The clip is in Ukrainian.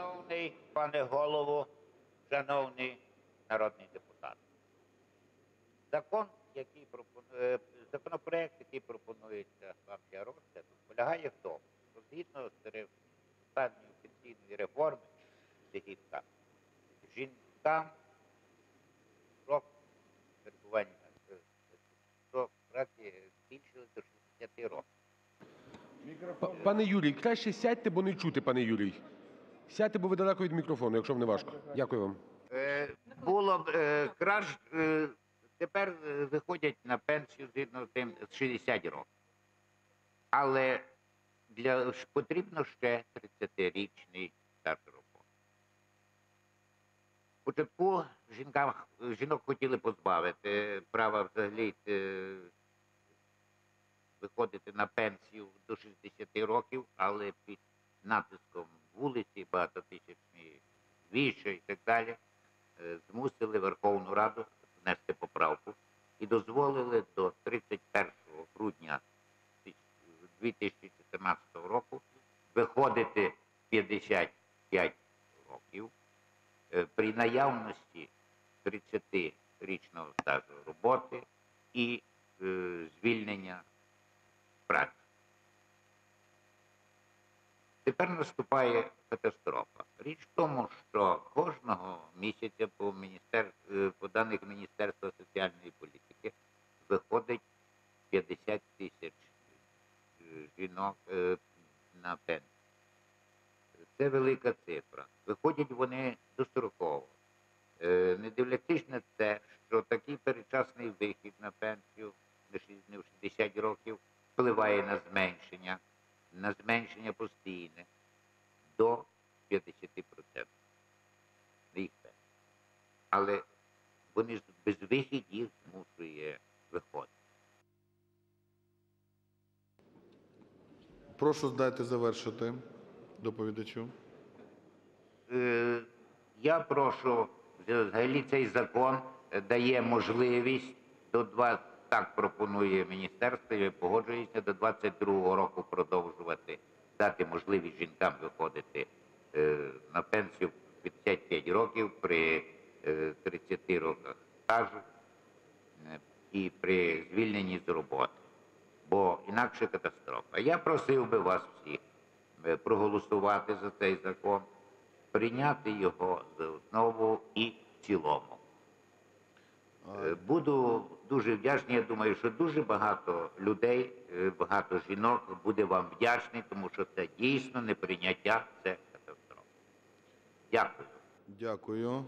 Шановний пане голово, шановні народні депутати. Закон, який пропонує, законопроект, який пропонується вам для розгляду, полягає в тому, що згідно з останньої пенсійної реформи Дегітка, жінкам срок перебування е, срок праці збільшили до 60 років. Пане Юрій, краще сядьте, бо не чути, пане Юрій. Сядьте, бо ви далеко від мікрофону, якщо вам не важко. Дякую вам. Е, було б е, краще. Тепер е, виходять на пенсію згідно з тим з 60 років. Але для потрібно ще 30-річний стаж роботи. Спочатку жінкам жінок хотіли позбавити права взагалі виходити на пенсію до 60 років, але під натиском вулиці, багатотисячні віща і так далі, е, змусили Верховну Раду внести поправку і дозволили до 31 грудня 2014 року виходити 55 років е, при наявності 30-річного стажу роботи і е, звільнення праці. Тепер наступає катастрофа. Річ в тому, що кожного місяця по, міністер... е, по даних Міністерства соціальної політики виходить 50 тисяч е, жінок е, на пенсію. Це велика цифра. Виходять вони достроково. Не дивлячись на те, що такий передчасний вихід на пенсію не не в 60 років впливає на зменшення, на зменшення постійне до 50% на їх. Але вони ж без вихід їх змушує виходити. Прошу дайте завершити доповідачу. Е, Я прошу, взагалі цей закон дає можливість до два, так пропонує міністерство, і погоджується до 22-го року продовжувати, дати можливість жінкам виходити е, на пенсію 55 років при е, 30 роках стажу е, і при звільненні з роботи. Бо інакше катастрофа. Я просив би вас всіх е, проголосувати за цей закон, прийняти його за основу і в цілому. Буду дуже вдячний. Я думаю, що дуже багато людей, е, багато жінок буде вам вдячний, тому що це дійсно неприйняття, це катастрофа. Дякую. Дякую.